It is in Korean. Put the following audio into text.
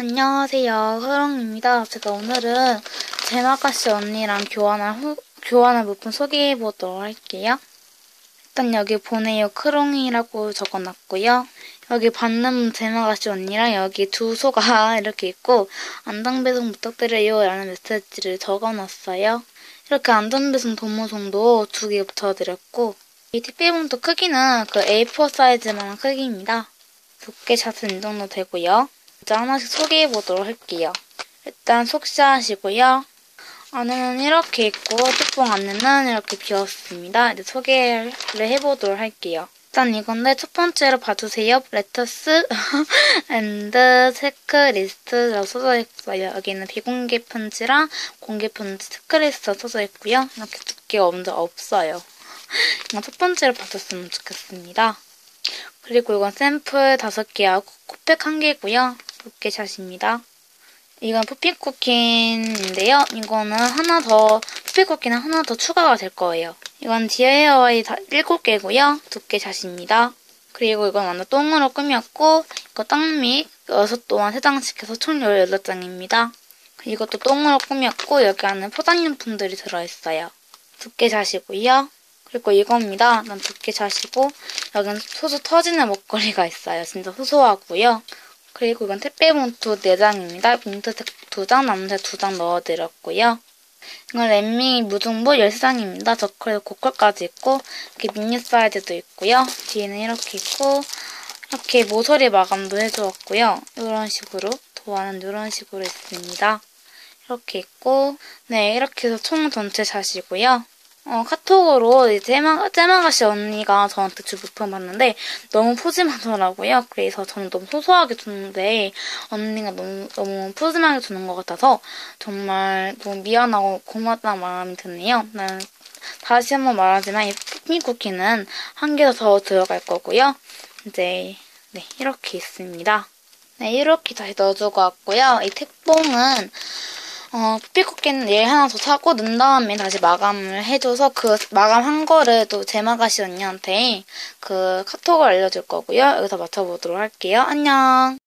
안녕하세요. 흐롱입니다. 제가 오늘은 제마가씨 언니랑 교환한 후, 교환한 물품 소개해 보도록 할게요. 일단 여기 보내요 크롱이라고 적어놨고요. 여기 받는 제마가씨 언니랑 여기 주소가 이렇게 있고 안전배송 부탁드려요 라는 메시지를 적어놨어요. 이렇게 안전배송 도무송도 두 개 붙여드렸고 이 택배봉투 크기는 그 A4 사이즈만한 크기입니다. 두께 샷은 이 정도 되고요. 이제 하나씩 소개해 보도록 할게요. 일단 속시하시고요. 안에는 이렇게 있고 뚜껑 안에는 이렇게 비었습니다. 이제 소개를 해보도록 할게요. 일단 이건데 첫 번째로 봐주세요. 레터스 앤드 체크리스트라고 써져 있어요. 여기는 비공개 편지랑 공개 편지 체크리스트가 써져 있고요. 이렇게 두께가 먼저 없어요. 이건 첫 번째로 봐줬으면 좋겠습니다. 그리고 이건 샘플 5개하고 코팩 1개고요. 두께샷입니다. 이건 푸피쿠킨인데요. 이거는 하나 더, 푸피쿠키는 하나 더 추가가 될 거예요. 이건 디아이와이 7개고요. 두께샷입니다. 그리고 이건 완전 똥으로 꾸몄고, 이거 땅믹 6동안 3장씩 해서 총 18장입니다. 이것도 똥으로 꾸몄고, 여기 안에 포장용품들이 들어있어요. 두께샷이고요. 그리고 이겁니다. 난 두께샷이고, 여기는 소소 터지는 목걸이가 있어요. 진짜 소소하고요. 그리고 이건 택배 봉투 4장입니다. 봉투색 2장, 남색 2장 넣어드렸고요. 이건 랩밍 무중부 13장입니다. 저컬 고컬까지 있고 이렇게 미니 사이즈도 있고요. 뒤에는 이렇게 있고 이렇게 모서리 마감도 해주었고요. 이런 식으로 도안은 이런 식으로 있습니다. 이렇게 있고 네 이렇게 해서 총 전체 샷이고요. 어, 카톡으로 이제 째마, 째마가씨 언니가 저한테 주 물품 받는데 너무 푸짐하더라고요. 그래서 저는 너무 소소하게 줬는데 언니가 너무, 너무 푸짐하게 주는 것 같아서 정말 너무 미안하고 고맙다는 마음이 드네요. 난 다시 한번 말하지만 이 푸미 쿠키는 한 개 더 들어갈 거고요. 이제 네 이렇게 있습니다. 네 이렇게 다시 넣어주고 왔고요. 이 택봉은 어, 푸피쿠키는 얘 하나 더 사고 넣은 다음에 다시 마감을 해줘서 그 마감한 거를 또 제마가시 언니한테 그 카톡을 알려줄 거고요. 여기서 맞춰보도록 할게요. 안녕!